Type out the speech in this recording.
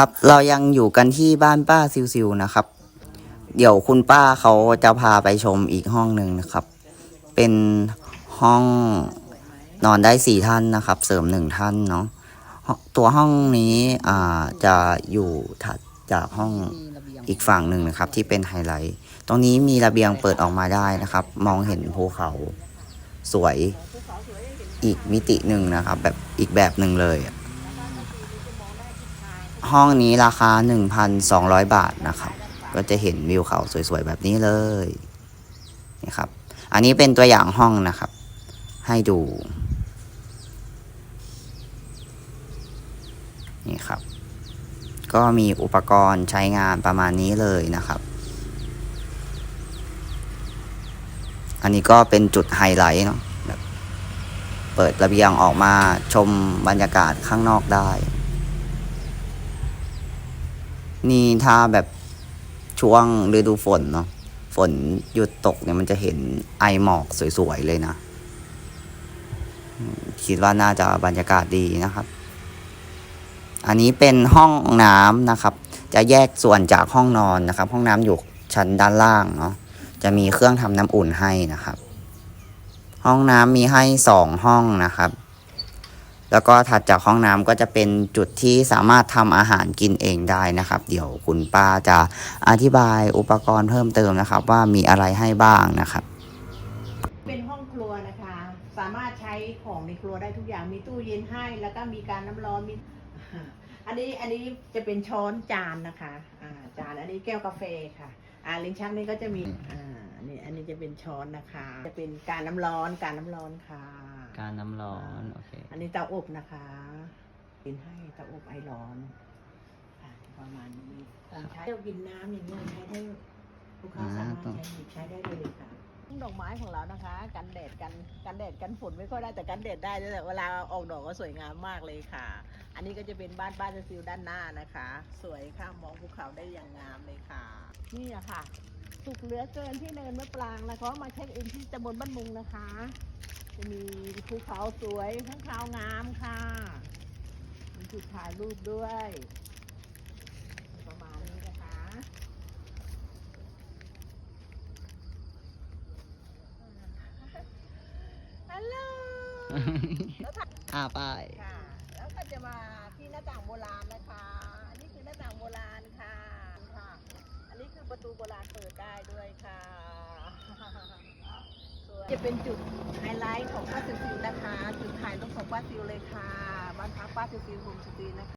ครับ เรายังอยู่กันที่บ้านป้าซิวๆนะครับ เดี๋ยวคุณป้าเขาจะพาไปชมอีกห้องหนึ่งนะครับ เป็นห้องนอนได้สี่ท่านนะครับ เสริมหนึ่งท่านเนาะตัวห้องนี้อ่าจะอยู่ถัดจากห้องอีกฝั่งหนึ่งนะครับ ที่เป็นไฮไลท์ตรงนี้มีระเบียงเปิดออกมาได้นะครับ มองเห็นภูเขาสวยอีกมิติหนึ่งนะครับ แบบอีกแบบหนึ่งเลย ห้องนี้ราคา 1,200 บาทนะครับ ก็จะเห็นวิวเขาสวยๆ แบบนี้เลยนี่ครับ อันนี้เป็นตัวอย่างห้องนะครับ ให้ดู นี่ครับ ก็มีอุปกรณ์ใช้งานประมาณนี้เลยนะครับ อันนี้ก็เป็นจุดไฮไลท์เนาะเปิดระเบียงออกมาชมบรรยากาศข้างนอกได้ นี่ถ้าแบบช่วงฤดูฝนเนาะฝนหยุดตกเนี่ยมันจะเห็นไอหมอกสวยๆเลยนะ คิดว่าน่าจะบรรยากาศดีนะครับ อันนี้เป็นห้องน้ำนะครับ จะแยกส่วนจากห้องนอนนะครับ ห้องน้ำอยู่ชั้นด้านล่างเนาะจะมีเครื่องทำน้ำอุ่นให้นะครับ ห้องน้ำมีให้สองห้องนะครับ แล้วก็ถัดจากห้องน้ำก็จะเป็นจุดที่สามารถทำอาหารกินเองได้นะครับ เดี๋ยวคุณป้าจะอธิบายอุปกรณ์เพิ่มเติมนะครับ ว่ามีอะไรให้บ้างนะครับ เป็นห้องครัวนะคะ สามารถใช้ของในครัวได้ทุกอย่างมีตู้เย็นให้ แล้วก็มีการน้ำร้อนมีอันนี้อันนี้จะเป็นช้อนจานนะคะอ่าจานอันนี้แก้วกาแฟค่ะอ่าลิ้นชักนี่ก็จะมีอ่าอั นนี้อันนี้จะเป็นช้อนนะคะ จะเป็นการน้ำร้อนการน้ำร้อนค่ะ การน้ำร้อนโอเคอันนี้เตาอบนะคะกินให้เตาอบไอร้อนค่ะประมาณนี้การใช้เรากินน้ำอย่างนี้ยใช้ได้ลูกค้าสามารถใช้หยิบใช้ได้เลยค่ะ ดอกไม้ของเรานะคะ กันแดดกันกันแดดกันฝนไม่ค่อยได้แต่กันแดดได้แต่เวลาออกดอกก็สวยงามมากเลยค่ะ อันนี้ก็จะเป็นบ้านบ้านซิลด้านหน้านะคะ สวยค่ะมองภูเขาได้อย่างงามเลยค่ะ นี่อะค่ะ สุกเหลือเกินที่เนินมะปรางนะคะมาเช็คอินที่ตำบลบ้านมุงนะคะ จะมีภูเขาสวยข้างคาวงามค่ะมีจุดถ่ายรูปด้วย ประมาณนี้นะคะ ฮัลโหลอ่าไป้ายค่ะ แล้วก็จะมาที่หน้าต่างโบราณนะคะ อันนี้คือหน้าต่างโบราณค่ะค่ะ อันนี้คือประตูโบราณเปิดได้ด้วยค่ะสวยจะเป็นจุดไฮไลท์ของป้าซิวๆนะคะ จุดถ่ายรูปของป้าซิวเลยค่ะบ้านพักป้าซิวๆโฮมสตรีนะคะ